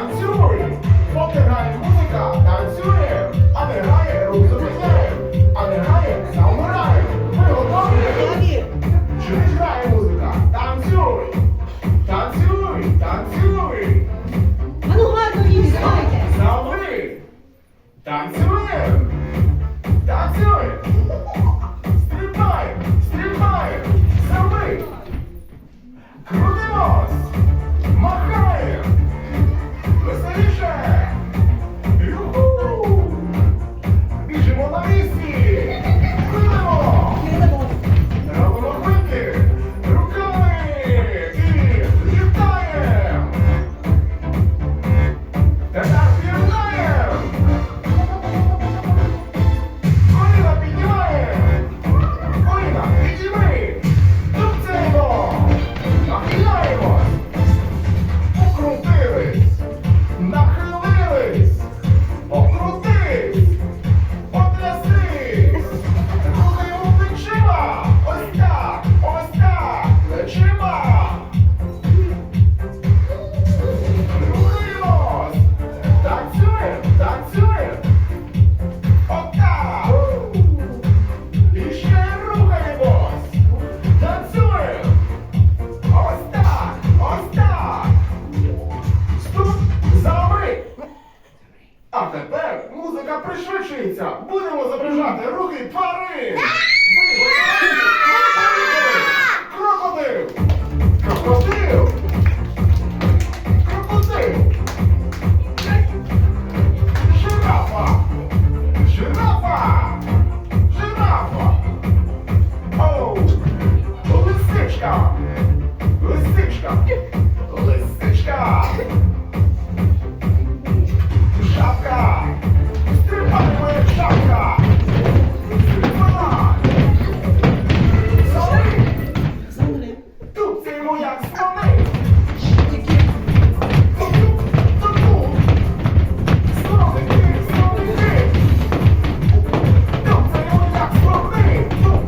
танцюй. Поки грає музика, танцює, а не грає, руки запускає, а не грає, заумирає. Ми готові? Чуєш грає музика? Танцюй. Танцюй, танцюй. А ну гарно їй, давайте. Замри. Танцює. Танцює. Стрибай, стрибай. Замри. Круто. Музика пришвидшується. Будемо зображати руки тварин. Крокодил! Крокодил! Крокодил! Жирафа! Жирафа! Жирафа! Оу! Лисичка! Лисичка!